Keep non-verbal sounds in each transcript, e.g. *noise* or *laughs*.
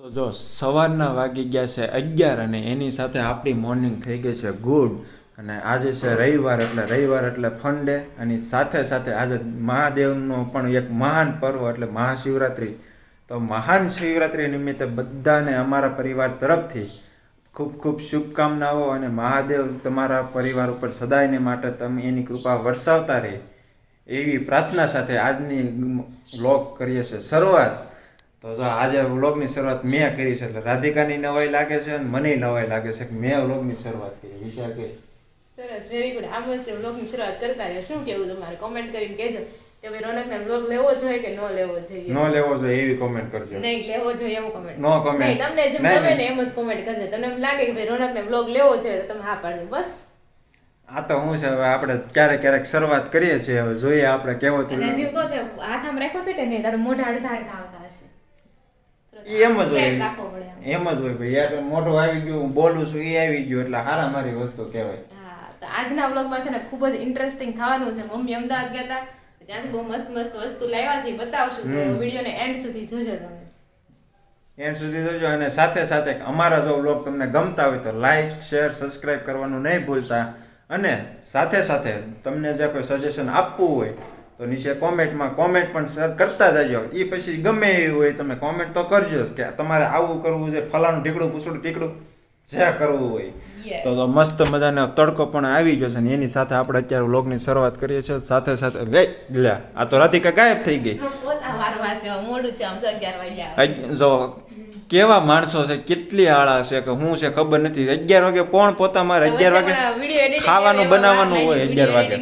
તો જો સવારના વાગી ગયા છે અગિયાર અને એની સાથે આપણી મોર્નિંગ થઈ ગઈ છે ગુડ અને આજે છે રવિવાર, એટલે રવિવાર એટલે ફંડે અને સાથે સાથે આજે મહાદેવનો પણ એક મહાન પર્વ, એટલે મહાશિવરાત્રિ. તો મહાન શિવરાત્રિ નિમિત્તે બધાને અમારા પરિવાર તરફથી ખૂબ ખૂબ શુભકામનાઓ અને મહાદેવ તમારા પરિવાર ઉપર સદાયને માટે તમે એની કૃપા વરસાવતા રહે એવી પ્રાર્થના સાથે આજની લોક કરીએ છીએ. શરૂઆત તો જો આજે વ્લોગની શરૂઆત મેં કરી છે એટલે રાધિકાની નવાઈ લાગે છે અને મને નવાઈ લાગે છે. કે મેં વ્લોગની શરૂઆત કરી. વિશાલ કે? સરસ વેરી ગુડ આ મસ્ત વ્લોગની શરૂઆત કરતા રહ્યો શું કેવું તમારે? કોમેન્ટ કરીને કહેજો. કે ભાઈ રોનકને વ્લોગ લેવો જોઈએ કે ન લેવો જોઈએ? ન લેવો જોઈએ એવી કોમેન્ટ કરજો. નહીં લેવો જોઈએ એવું કોમેન્ટ નો કોમેન્ટ નહીં તમને જેમ ગમે ને એમ જ કોમેન્ટ કરજો. તમને એમ લાગે કે ભાઈ રોનકને વ્લોગ લેવો જોઈએ તો તમે હા પાડજો. બસ. આ તો હું છે હવે આપણે ક્યારેક ક્યારેક શરૂઆત કરીએ છીએ. હવે જોઈએ આપણે કેવો થયું. હજી કહો હાથ આમ રાખો છે કે નહીં? તારે મોઢા અડધા અડધા આવતા હશે. એમ જ હોય. એમ. જ હોય ભાઈ. યાર મોટો આવી ગયો હું બોલું છું એ આવી ગયો એટલે હારા મારી વસ્તુ કહેવાય. હા તો આજના વ્લોગમાં છે ને ખૂબ જ ઇન્ટરેસ્ટિંગ થવાનું છે. મમ્મી અમદાવાદ ગયા હતા ત્યાંથી બહુ મસ્ત મસ્ત વસ્તુ લાવ્યા છે બતાવશું. તો વિડીયોને એન્ડ સુધી જોજો તમે. એન્ડ સુધી જોજો અને સાથે સાથે અમારા જો વ્લોગ તમને ગમતા હોય તો લાઈક શેર સબસ્ક્રાઇબ કરવાનું નહીં ભૂલતા. અને સાથે સાથે તમને જે કોઈ સજેશન આપવું હોય તો નીચે કોમેન્ટમાં કોમેન્ટ પણ કરતા જજો. એ પછી ગમે એ હોય તમે કોમેન્ટ તો કરજો કે તમારે આવું કરવું છે ફલાણું ઢીકડું પૂછડું ઢીકડું જે કરવું હોય. તો તો મસ્ત મજાનો તડકો પણ આવી ગયો છે ને એની સાથે આપણે અત્યારે વ્લોગની શરૂઆત કરીએ છીએ. સાથે સાથે વે લે આ તો રાધિકા ગાયબ થઈ ગઈ. જો કેવા માણસો છે કેટલી આળા છે કે હું છે ખબર નથી. અગિયાર વાગે કોણ પોતા મારે અગિયાર વાગે ખાવાનું બનાવવાનું હોય અગિયાર વાગે.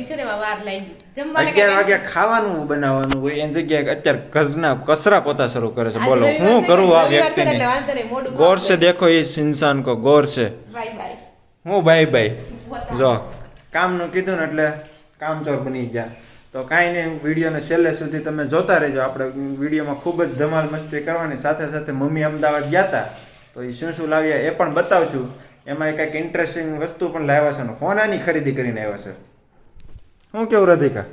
અગિયાર વાગે ખાવાનું બનાવવાનું હોય એની જગ્યાએ અત્યારે ગજના કસરા પોતા શરૂ કરે છે. બોલો હું કરું આ વ્યક્તિને? ગોર છે દેખો એ ઇન્સાન કો ગોર છે. હું ભાઈ ભાઈ જો કામનું કીધું ને એટલે કામચોર બની ગયા. તો કાંઈ નહીં વિડીયોને છેલ્લે સુધી તમે જોતા રહેજો. આપણે વિડીયોમાં ખૂબ જ ધમાલ મસ્તી કરવાની. સાથે સાથે મમ્મી અમદાવાદ ગયા હતા તો એ શું શું લાવ્યા એ પણ બતાવશું. એમાં કંઈક ઇન્ટરેસ્ટિંગ વસ્તુ પણ લાવ્યા છે. ને હોનાની ખરીદી કરીને આવ્યા છે. શું કેવું રાધિકા?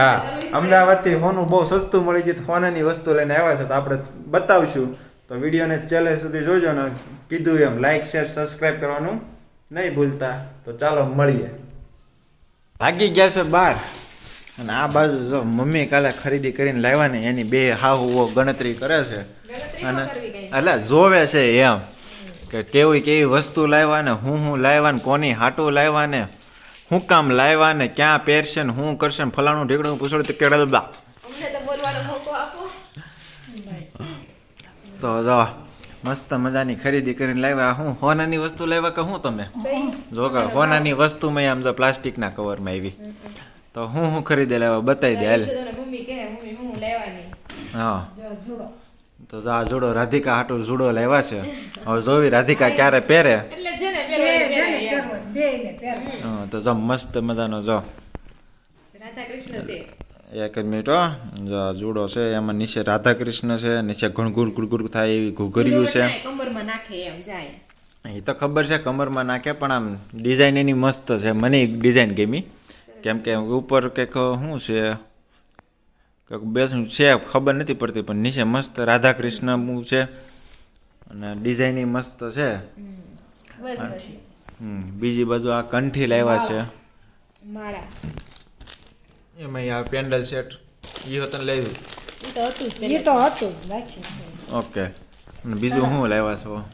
હા. અમદાવાદથી હોનું બહુ સસ્તું મળી ગયું. તો હોનાની વસ્તુ લઈને આવ્યા છે. તો આપણે બતાવશું. તો વિડીયોને છેલ્લે સુધી જોજો ને. કીધું એમ લાઇક શેર સબસ્ક્રાઈબ કરવાનું નહીં ભૂલતા. તો ચાલો મળીએ. ભાગી ગયા છે બહાર અને આ બાજુ જો મમ્મી કાલે ખરીદી કરીને લાવ્યા ને એની બે હાહુઓ ગણતરી કરે છે. અને. એટલે જોવે છે એમ કે કેવી કેવી વસ્તુ લાવ્યા ને હું હું લાવ્યા ને કોની હાટું લાવ્યા ને હું કામ લાવ્યા ને ક્યાં પહેરશે ને હું કરશે ને ફલાણું ઢીકડું પૂછડું તે કેળા તો જો મસ્ત મજાની ખરીદી કરીને લાવ્યા. હું હોનાની વસ્તુ લાવ્યા કે હું તમે? જો કે હોનાની વસ્તુમાં આમ જો પ્લાસ્ટિકના કવરમાં આવી. તો હું હું ખરીદી લાવ્યા? બતાવી દે હાલ. તો તમને મમ્મી કહે મમ્મી હું લેવાની. હા. તો જા જોડો રાધિકા હાટુ જુડો લાવ્યા છે. હવે જોવી રાધિકા ક્યારે પહેરે? એટલે જેને પહેરવાનું પહેરે એમ. હા, તો જો મસ્ત મજાનો જો. રાધા કૃષ્ણ છે. એક જ મિનિટ જુડો છે એમાં નીચે રાધા કૃષ્ણ છે નીચે ઘણઘુર ગુરગુર થાય એવી ઘૂઘર્યું છે. એ તો ખબર છે કમરમાં નાખે પણ આમ ડિઝાઇન એની મસ્ત છે. મને ડિઝાઇન ગમી. કેમ કે ઉપર કંઈક શું છે કંઈક બેસું છે ખબર નથી પડતી પણ નીચે મસ્ત રાધા કૃષ્ણ છે. અને ડિઝાઇન મસ્ત છે. બીજી બાજુ આ કંઠી લાવ્યા છે. માળા એમાં આ પેન્ડલ સેટ એ હતું લઈ ઈ તો હતું જ એ તો હતું ઓકે. અને બીજું શું લાવ્યા છો?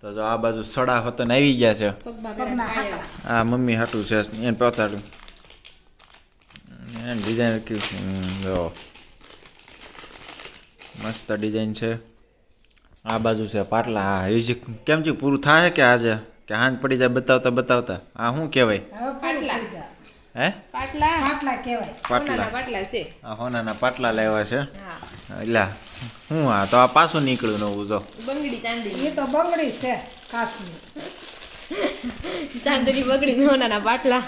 તો જો આ બાજુ સડા હોતન આવી ગયા છે. આ મમ્મી હાટું છે એને પતાડું એને ડિઝાઇન જો. મસ્ત ડિઝાઇન છે. આ બાજુ છે પાટલા. હા હજી કેમ છે પૂરું થાય કે આજે? કે હાંજ પડી જાય બતાવતા બતાવતા? આ શું કહેવાય? પાટલા. હે? પાટલા? પાટલા કહેવાય. પાટલા. સોનાના પાટલા છે. આ હોનાના પાટલા લાવ્યા છે. હા. એટલે આ તો આ પાછું નીકળ્યું નવું જો. બંગડી ચાંદી એ તો બંગડી છે કાસની ચાંદની બગડી સોનાના પાટલા.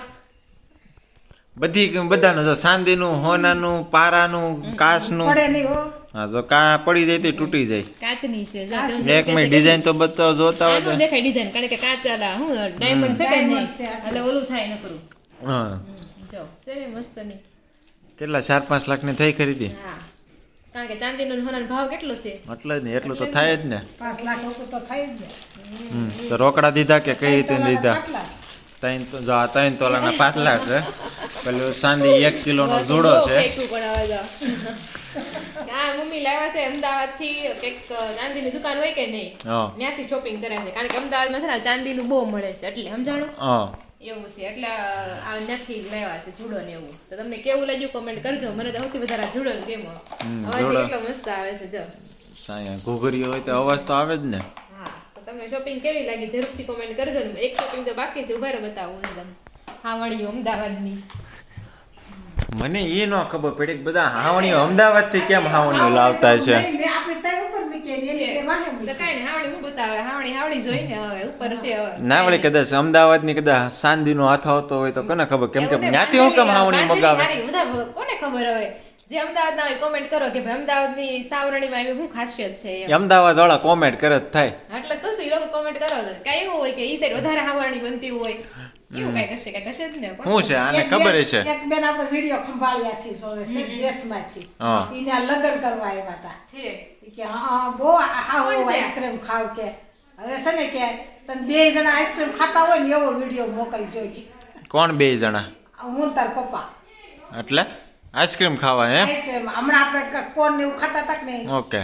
બધી બધાનું જો ચાંદીનું હોનાનું પારાનું કાચનું. પડે નહીં હો. હા જો કા પડી જાય તો તૂટી જાય. કાચની છે એક મિનિટ ડિઝાઇન તો બતાવો જોતા હોય દેખાય ડિઝાઇન કારણ કે કાચા હું ડાયમંડ છે કે નહીં? એટલે ઓલું થાય ન કરું હા. જો ને કેટલા ચાર પાંચ લાખની થઈ ખરીદી હા. કારણ કે ચાંદીનો ને સોનાનો ભાવ કેટલો છે? એટલે જ ને એટલું તો થાય જ ને. પાંચ લાખ રૂપિયા તો થાય જ ને. તો રોકડા દીધા કે કઈ રીતે દીધા? ત્રણ તો જો આ ત્રણ તોલાના પાંચ લાખ છે. પેલું ચાંદી એક કિલોનો જુડો છે. હા મમ્મી લાવ્યા છે અમદાવાદથી કંઈક ચાંદીની દુકાન હોય કે નહીં? ત્યાંથી શોપિંગ કરે છે. કારણ કે અમદાવાદમાં છે ને ચાંદીનું બહુ મળે છે. એટલે સમજાણું? હા. એવું છે. એટલે આ નથી લેવા છે જુડો ને એવું. તો તમને કેવું લાગ્યું કોમેન્ટ કરજો. મને તો સૌથી વધારે જુડો ને કેમ અવાજ મસ્ત આવે છે જો. સાયા ઘૂઘરીઓ હોય તો અવાજ તો આવે જ ને. હા તો તમને શોપિંગ કેવી લાગી? જરૂરથી કોમેન્ટ કરજો ને. એક શોપિંગ તો બાકી છે. ઊભા રહો બતાવું તમને. હા વળી અમદાવાદની. મને એ ન ખબર પડી કે બધા હાવણીઓ અમદાવાદથી કેમ હાવણીઓ લાવતા છે? ને હવે ઉપર છે હવે. ના વળી કદાચ અમદાવાદની કદાચ સાંદી નો હાથ આવતો હોય તો કોને ખબર? કેમ કે જ્ઞાતિ હું કેમ હાવણી મગાવે? કોને ખબર હવે? જે અમદાવાદ ના હોય કોમેન્ટ કરો કે ભાઈ અમદાવાદની સાવરણીમાં એવી શું ખાસિયત છે અમદાવાદ વાળા કોમેન્ટ કરે જ થાય. એટલે તો છું કોમેન્ટ કરો કઈ કાંઈ એવું હોય કે ઈ સાઈડ વધારે હાવરણી બનતી હોય. એવું કાંઈ કશે કાંઈ કશે જ ને કોણ? છે? આને ખબર છે? એક બેન આપણે વીડિયો ખંભાળિયાથી જોવે છે, દેશમાંથી. હા. ઈને કરવા આવ્યા હતા કે હા બહુ હા કોણ હું છે? આઈસ્ક્રીમ ખાવ કે. હવે છે ને કે તમે બે જણા આઈસ્ક્રીમ ખાતા હોય ને એવો વીડિયો મોકલજો કોણ બે જણા? હું તાર પપ્પા. એટલે? આઈસ્ક્રીમ ખાવા એમ? આઈસ્ક્રીમ હમણાં આપણે કોણ ને એવું ખાતા તક કે નહીં? ઓકે.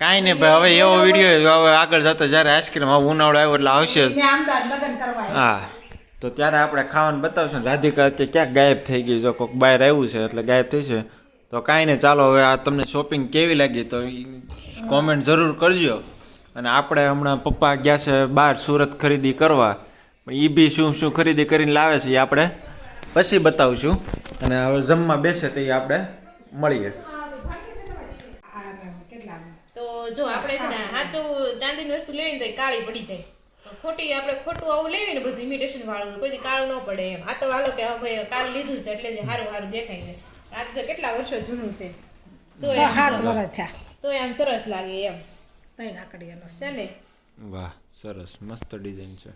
કાંઈ નહીં ભાઈ હવે એવો વીડિયો હવે આગળ જતો જ્યારે આઈસ્ક્રીમ હવે ઉનાળો આવ્યો એટલે આવશે અમદાવાદ લગ્ન કરવા હા. તો ત્યારે આપણે ખાવાનું બતાવશું ને. રાધિકા અત્યારે ક્યાંક ગાયબ થઈ ગઈ જો કોઈક બહાર આવ્યું છે એટલે ગાયબ થઈ છે. તો કાંઈ નહીં, ચાલો હવે આ તમને શોપિંગ કેવી લાગી તો કોમેન્ટ જરૂર કરજો. અને આપણે હમણાં પપ્પા ગયા છે બહાર સુરત ખરીદી કરવા. પણ એ બી શું શું ખરીદી કરીને લાવે છે એ આપણે પછી બતાવશું. અને હવે જમવા બેસે તો એ આપણે મળીએ. તો જો આપણે છે ને સાચું ચાંદીની વસ્તુ લેવી તો કાળી પડી જાય. ખોટી આપણે ખોટું આવું લેવી ને બધું ઇમિટેશન વાળું કોઈ કાળ ન પડે એમ. આ તો હાલો કે હવે કાલ લીધું છે એટલે જ સારું સારું દેખાય છે. આ તો કેટલા વર્ષો જૂનું છે. તો સાત વર્ષ થયા. તો એમ સરસ લાગે એમ. તઈ આકડીયાનો છે. છે ને? વાહ સરસ. મસ્ત ડિઝાઇન છે.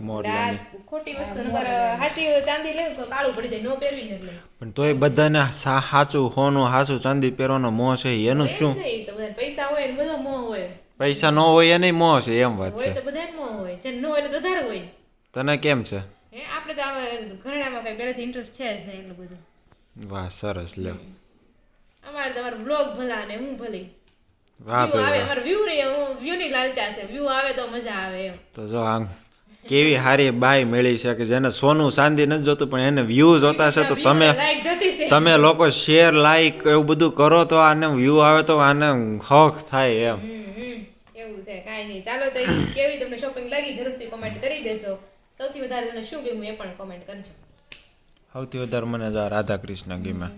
મોરલાની. ખોટી વસ્તુ નકર હાચી ચાંદી લે તો કાળું પડી જાય નો પહેરવી એટલે. પણ તોય બધાને સાચું હોનું સાચું ચાંદી પહેરવાનો મોહ છે એનું શું? એ તો બધા પૈસા હોય ને બધો મોહ હોય. પૈસા ન હોય એને મોહ છે એમ વાત હોય છે. તો બધા મોહ હોય. જે ન હોય તો વધારે હોય. તને કેમ છે? હે આપણે તો ઘરેણામાં કઈ પહેલેથી ઇન્ટરેસ્ટ છે જ નહીં એટલું બધું. વાહ સરસ લ્યો. અમારે તમારે બ્લોગ ભલા ને હું ભલી. વાહ વ્યૂ આવે ભાઈ વાહ. વ્યૂ રે હું વ્યૂ ની લાલચા છે. વ્યૂ આવે તો મજા આવે એમ. તો જો આમ કેવી હારી બાઈ મળી છે કે જેને સોનું ચાંદી નથી જોતું પણ એને વ્યૂ જોતા છે તો તમે ને તમે લોકો શેર લાઈક એવું બધું કરો તો આને વ્યૂ આવે તો આને હક થાય એમ. એવું છે કાંઈ નહીં. ચાલો તો *coughs* કેવી તમને શોપિંગ લાગી જરૂરથી કોમેન્ટ કરી દેજો. સૌથી વધારે તમને શું ગમ્યું એ પણ કોમેન્ટ કરજો. સૌથી વધારે મને રાધા કૃષ્ણ ગમે.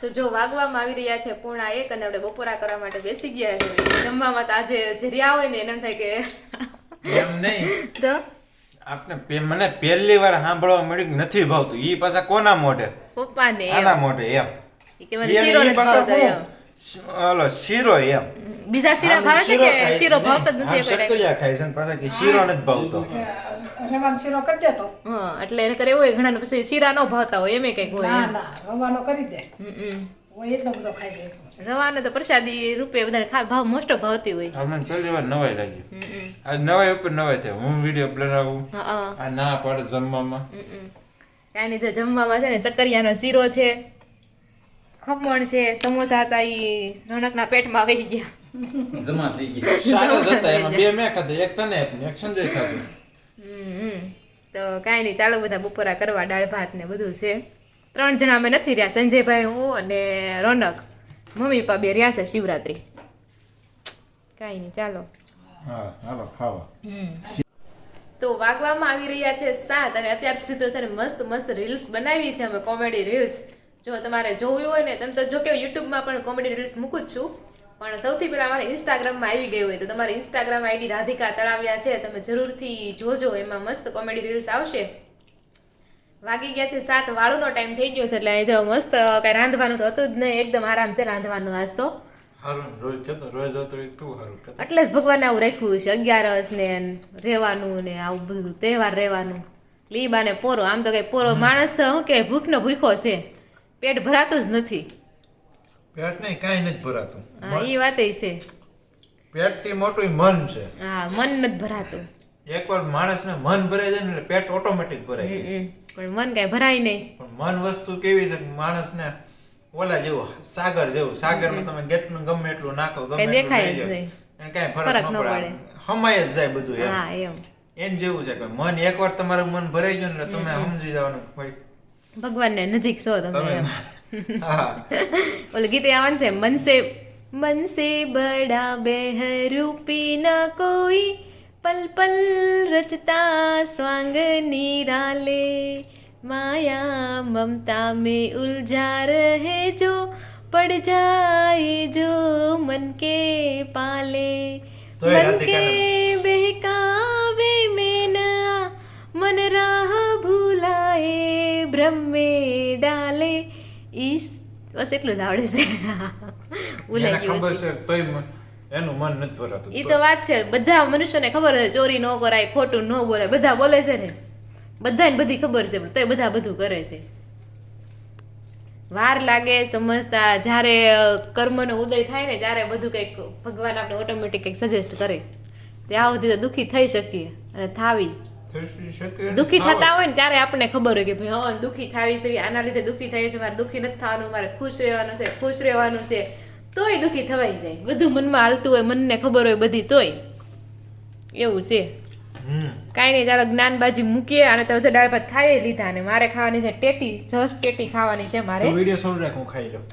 તો જો વાગવામાં આવી રહ્યા છે પૂર્ણા એક અને આપણે બપોરા કરવા માટે બેસી ગયા છે. જમવામાં તો આજે જરિયા હોય ને એને થાય કે એમ નહીં. *laughs* તો? આપને મને પહેલી વાર સાંભળવા મળ્યું કે નથી ભાવતું. ઈ પાછા કોના મોઢે? પપ્પાને ને આના મોઢે એમ. કે મને શીરો નથી ભાવતો એમ. ઓલો શીરો એમ બીજા શીરા ભાવે છે કે શીરો ભાવતો જ નથી શક્કરિયા ખાય છે ને પાછા કે શીરો નથી ભાવતો રવાનો શીરો કરી દેતો હા એટલે એને કરે એવું હોય ઘણા પછી શીરા નો ભાવતા હોય એમ કંઈક હોય ના ના રવાનો કરી દે હમ, હમ. એટલો બધો ખાઈ ગયો રવાનો તો પ્રસાદી રૂપે વધારે ખા ભાવ મોસ્ટ ભાવતી હોય અમને પહેલી વાર નવાઈ લાગી હમ. નવાઈ ઉપર નવાઈ થાય હું વીડિયો બનાવું. આ ના પાડે જમવામાં ત્યાંની જો જમવામાં છે ને ચકરિયાનો શીરો છે ખમણ છે સમોસા હતા ઈ રોનકના પેટમાં વહી ગયા. જમા થઈ ગયા. *laughs* સારા હતા એમાં બે મેં ખાધા એક તને આપ્યું, એક સંજય ખાધું. હમ, હમ. તો કાંઈ નહીં ચાલો બધા બપોરા કરવા દાળ ભાત ને બધું છે. ત્રણ જણા અમે નથી રહ્યા સંજયભાઈ હું અને રોનક. મમ્મી પપ્પા બે રહ્યા છે શિવરાત્રી. કાંઈ નહીં ચાલો. હા હાલો ખાવા. તો વાગવામાં આવી રહ્યા છે સાત અને અત્યાર સુધી તો છે ને મસ્ત મસ્ત રીલ્સ બનાવી છે અમે કોમેડી રીલ્સ જો તમારે જોવું હોય ને તમે તો જો કે યુટ્યુબમાં પણ કોમેડી રીલ્સ મૂકું જ છું. પણ સૌથી પહેલાં અમારે ઇન્સ્ટાગ્રામમાં આવી ગઈ હોય તો તમારે ઇન્સ્ટાગ્રામ આઈડી રાધિકા તળાવ્યા છે. તમે જરૂરથી જોજો એમાં મસ્ત કોમેડી રીલ્સ આવશે. વાગી ગયા છે સાત વાળુનો ટાઈમ થઈ ગયો છે એટલે અહીં જો મસ્ત કઈ રાંધવાનું તો હતું જ નહીં એકદમ આરામ છે રાંધવાનું આજ તો. એટલે જ ભગવાને આવું રાખ્યું છે અગિયારસ ને રહેવાનું ને આવું બધું તહેવાર રહેવાનું. લીબા ને પોરો આમ તો કઈ પોરો માણસ શું કે ભૂખનો ભૂખો છે. પેટ ભરાતું જ નથી. પેટ નહીં કાંઈ નથી ભરાતું. હા એ વાત છે. પેટથી મોટું મન છે. હા મન નથી ભરાતું. એકવાર માણસને મન ભરાઈ જાય ને એટલે પેટ ઓટોમેટિક ભરાય જાય. પણ મન કાંઈ ભરાય નહીં. પણ મન વસ્તુ કેવી છે માણસને ઓલા જેવું સાગર જેવું. સાગરમાં તમે કેટલું ગમે એટલું નાખો ગમે દેખાય જ. નહીં. કાંઈ ફરક ન પડે. હમાય જ જાય બધું એમ. હા એમ. જેવું છે કે મન એકવાર તમારું મન ભરાઈ ગયું ને તમે સમજી જવાનું ભાઈ ભગવાન ને નજીક છો તમે *laughs* ઓલું ગીતે આવવાનું છે મનસે મનસે બડા બેहरूપી ના કોઈ પલ પલ રચતા સ્વાંગ નિરાલે. માયા મમતા મે ઉલઝા રહે જો પડ જાય જો મન કે પાલે. મન કે બહેકાવે મેના મન રા બ્રહ્મે ડાલે ઈસ. બસ એટલું જ આવડે છે. ભૂલાઈ ગયું છે એનું મન નથી ભરાતું. એ તો વાત છે બધા મનુષ્યને ખબર છે ચોરી ન કરાય ખોટું ન બોલે બધા બોલે છે ને. બધાને બધી ખબર છે પણ તોય બધા બધું કરે છે. વાર લાગે સમજતા જ્યારે કર્મનો ઉદય થાય ને ત્યારે બધું કંઈક ભગવાન આપણે ઓટોમેટિક કંઈક સજેસ્ટ કરે. ત્યાં સુધી તો દુઃખી થઈ શકીએ અને થાવી. દુઃખી થતા હોય ને ત્યારે આપણને ખબર હોય કે ભાઈ હા દુઃખી થાવી છે આના લીધે દુઃખી થાય છે મારે દુઃખી નથી થવાનું મારે ખુશ રહેવાનું છે ખુશ રહેવાનું છે. તોય દુઃખી થવાય જાય. બધું મનમાં હાલતું હોય મનને ખબર હોય બધી તોય. એવું છે. કાંઈ નહીં ચાલો જ્ઞાનબાજી મૂકીએ અને તો દાળ ભાત ખાઈ લીધા અને મારે ખાવાની છે ટેટી જસ્ટ ટેટી ખાવાની છે મારે. વીડિયો શરૂ રાખ ખાઈ લઉં.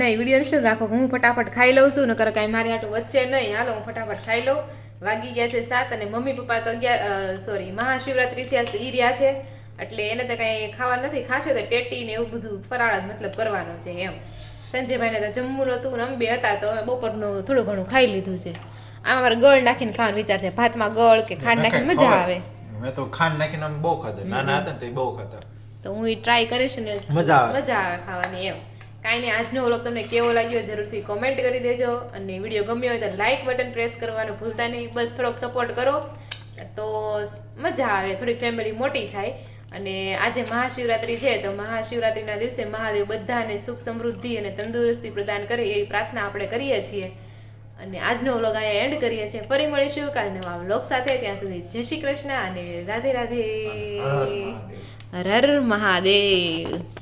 નહીં વીડિયો શું રાખો હું ફટાફટ ખાઈ લઉં છું નકર કાંઈ મારી હાટું વચ્ચે નહીં. હાલો હું ફટાફટ ખાઈ લઉં. વાગી ગયા છે સાત અને મમ્મી પપ્પા તો અગિયાર સોરી મહાશિવરાત્રી છે ઈ રહ્યા છે. એટલે એને તો કાંઈ ખાવા નથી ખાશે તો ટેટી ને એવું બધું ફરાળ જ મતલબ કરવાનો છે એમ. સંજયભાઈને તો જમવું નહોતું ને અમે બે હતા તો અમે બપોરનું થોડું ઘણું ખાઈ લીધું છે. આમાં મારે ગળ નાખીને ખાવાનો વિચાર છે. ભાતમાં ગળ કે ખાંડ નાખીને મજા આવે. મેં તો ખાંડ નાખીને અમે બહુ ખાધા. નાના હતા ને તે બહુ ખાતા. તો હું એ ટ્રાય કરીશ ને મજા આવે. મજા આવે ખાવાની એમ. કાંઈ નહીં આજનો વ્લોગ તમને કેવો લાગ્યો જરૂરથી કોમેન્ટ કરી દેજો અને વીડિયો ગમ્યો હોય તો લાઈક બટન પ્રેસ કરવાનું ભૂલતા નહીં. બસ થોડોક સપોર્ટ કરો. તો મજા આવે થોડી ફેમિલી મોટી થાય. અને આજે મહાશિવરાત્રી છે તો મહાશિવરાત્રીના દિવસે મહાદેવ બધાને સુખ સમૃદ્ધિ અને તંદુરસ્તી પ્રદાન કરે એવી પ્રાર્થના આપણે કરીએ છીએ. અને આજનો વ્લોગ અહીંયા એન્ડ કરીએ છીએ. ફરી મળીશું કાલ નવા વ્લોગ સાથે. ત્યાં સુધી જય શ્રી કૃષ્ણ અને રાધે રાધે. હર હર મહાદેવ.